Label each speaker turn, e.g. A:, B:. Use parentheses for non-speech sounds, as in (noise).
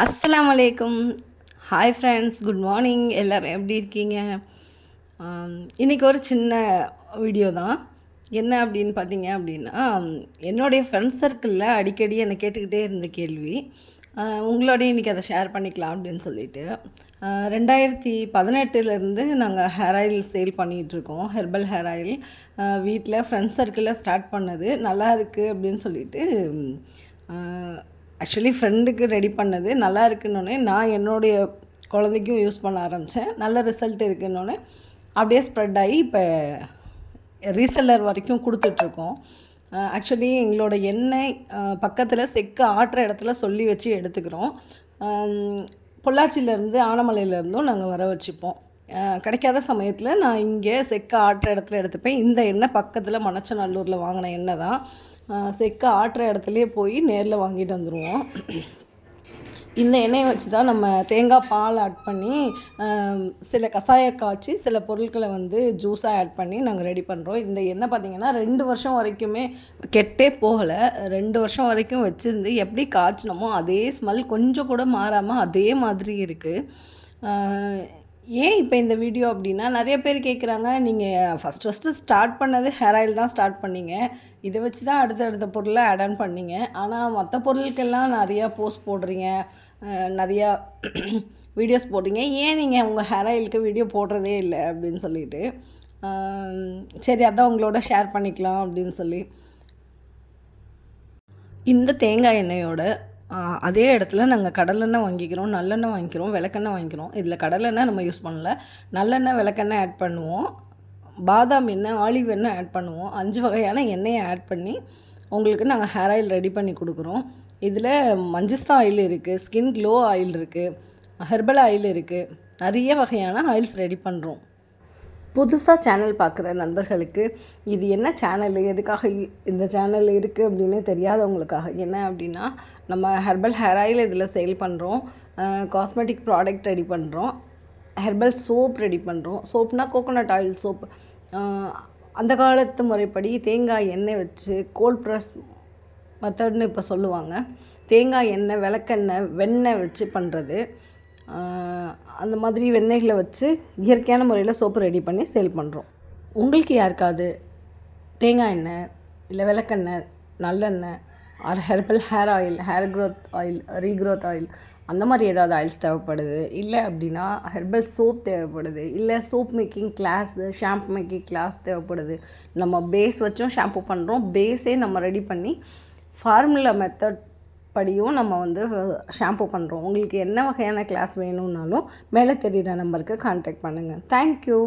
A: அஸ்லாம் வலைக்கும் hi friends good morning எல்லோரும் எப்படி இருக்கீங்க? இன்றைக்கி ஒரு சின்ன வீடியோ தான். என்ன அப்படின்னு பார்த்தீங்க அப்படின்னா என்னுடைய ஃப்ரெண்ட்ஸ் சர்க்கிளில் அடிக்கடி என்னை கேட்டுக்கிட்டே இருந்த கேள்வி. ஆஹ் உங்களோடய இன்றைக்கி அதை ஷேர் பண்ணிக்கலாம் அப்படின்னு சொல்லிட்டு. ரெண்டாயிரத்தி பதினெட்டுலேருந்து நாங்கள் ஹேர் ஆயில் சேல் பண்ணிகிட்ருக்கோம் ஹெர்பல் ஹேர் ஆயில் வீட்டில் ஃப்ரெண்ட்ஸ் சர்க்கிளில் ஸ்டார்ட் பண்ணது. நல்லா இருக்குது அப்படின்னு சொல்லிட்டு ஆக்சுவலி ஃப்ரெண்டுக்கு ரெடி பண்ணது நல்லா இருக்குன்னொன்னே நான் என்னுடைய குழந்தைக்கும் யூஸ் பண்ண ஆரம்பித்தேன் நல்ல ரிசல்ட் இருக்குன்னொன்னே அப்படியே ஸ்ப்ரெட் ஆகி இப்போ ரீசெல்லர் வரைக்கும் கொடுத்துட்ருக்கோம். ஆக்சுவலி எங்களோட எண்ணெய் பக்கத்தில் செக்கு ஆட்டுற இடத்துல சொல்லி வச்சு எடுத்துக்கிறோம். பொள்ளாச்சியிலேருந்து ஆனமலையிலேருந்தும் நாங்கள் வர வச்சுப்போம். கிடைக்காத சமயத்தில் நான் இங்கே செக்கை ஆட்டுற இடத்துல எடுத்துப்பேன். இந்த எண்ணெய் பக்கத்தில் மணச்சநல்லூரில் வாங்கின எண்ணெய் தான். செக்கை ஆட்டுற இடத்துலையே போய் நேரில் வாங்கிட்டு வந்துடுவோம் இந்த எண்ணெயை வச்சு தான் நம்ம தேங்காய் பால் ஆட் பண்ணி சில கஷாய காய்ச்சி சில பொருட்களை வந்து ஜூஸாக ஆட் பண்ணி நாங்கள் ரெடி பண்ணுறோம் இந்த எண்ணெய் பார்த்திங்கன்னா ரெண்டு வருஷம் வரைக்குமே கெட்டே போகலை. ரெண்டு வருஷம் வரைக்கும் வச்சுருந்து எப்படி காய்ச்சினோமோ அதே ஸ்மெல் கொஞ்சம் கூட மாறாமல் அதே மாதிரி இருக்குது ஏன் இப்போ இந்த வீடியோ அப்படின்னா நிறைய பேர் கேட்குறாங்க நீங்கள் ஃபஸ்ட் ஃபஸ்ட்டு ஸ்டார்ட் பண்ணது ஹேர் ஆயில் தான் ஸ்டார்ட் பண்ணீங்க. இதை வச்சு தான் அடுத்தடுத்த பொருளை ஆட் ஆன் பண்ணீங்க. ஆனால் மற்ற பொருளுக்கெல்லாம் நிறையா போஸ்ட் போடுறீங்க நிறையா வீடியோஸ் (clears throat) போடுறீங்க. ஏன் நீங்கள் உங்கள் ஹேர் ஆயிலுக்கு வீடியோ போடுறதே இல்லை? அப்படின்னு சொல்லிட்டு. சரி அதான் உங்களோட ஷேர் பண்ணிக்கலாம் அப்படின்னு சொல்லி. இந்த தேங்காய் எண்ணெயோட அதே இடத்துல நாங்கள் கடலெண்ணெய் வாங்கிக்கிறோம் நல்லெண்ணெய் வாங்கிக்கிறோம் விளக்கெண்ணெய் வாங்கிக்கிறோம். இதில் கடலெண்ணெய் நம்ம யூஸ் பண்ணல. நல்லெண்ணெய் விளக்கெண்ணெய் ஆட் பண்ணுவோம். பாதாம் எண்ணெய் ஆலிவ் எண்ணெய் ஆட் பண்ணுவோம். அஞ்சு வகையான எண்ணெயை ஆட் பண்ணி உங்களுக்கு நாங்கள் ஹேர் ஆயில் ரெடி பண்ணி கொடுக்குறோம். இதில் மஞ்சஸ்தா ஆயில் இருக்குது ஸ்கின் க்ளோ ஆயில் இருக்குது ஹெர்பல் ஆயில் இருக்குது நிறைய வகையான ஆயில்ஸ் ரெடி பண்ணுறோம் புதுசாக சேனல் பார்க்குற நண்பர்களுக்கு இது என்ன சேனல் எதுக்காக இந்த சேனல் இருக்குது அப்படின்னு தெரியாதவங்களுக்காக. என்ன அப்படின்னா நம்ம ஹெர்பல் ஹேர் ஆயில் இதில் சேல் பண்ணுறோம் காஸ்மெட்டிக் ப்ராடக்ட் ரெடி பண்ணுறோம் ஹெர்பல் சோப் ரெடி பண்ணுறோம் சோப்னால் கோகோனட் ஆயில் சோப் அந்த காலத்து முறைப்படி தேங்காய் எண்ணெய் வச்சு கோல்ட் ப்ரெஸ் மெத்தட்னு இப்போ சொல்லுவாங்க. தேங்காய் எண்ணெய் விளக்கெண்ணெய் வெண்ணெய் வச்சு பண்ணுறது அந்த மாதிரி வெண்ணெய்களை வச்சு இயற்கையான முறையில் சோப்பு ரெடி பண்ணி சேல் பண்ணுறோம் உங்களுக்கு யாருக்காவது தேங்காய் எண்ணெய் இல்லை விளக்கெண்ணெய் நல்லெண்ணெய் or herbal hair oil hair growth oil regrowth oil அந்த மாதிரி ஏதாவது ஆயில்ஸ் தேவைப்படுது? இல்லை அப்படின்னா ஹெர்பல் சோப் தேவைப்படுது. இல்லை soap making class shampoo making class தேவைப்படுது. நம்ம பேஸ் வச்சும் ஷாம்பு பண்ணுறோம் பேஸே நம்ம ரெடி பண்ணி ஃபார்முலா மெத்தட் படியும் நம்ம வந்து ஷாம்பு பண்ணுறோம் உங்களுக்கு என்ன வகையான கிளாஸ் வேணும்னாலும் மேலே தெரிகிற நம்பருக்கு கான்டாக்ட் பண்ணுங்கள் தேங்க்யூ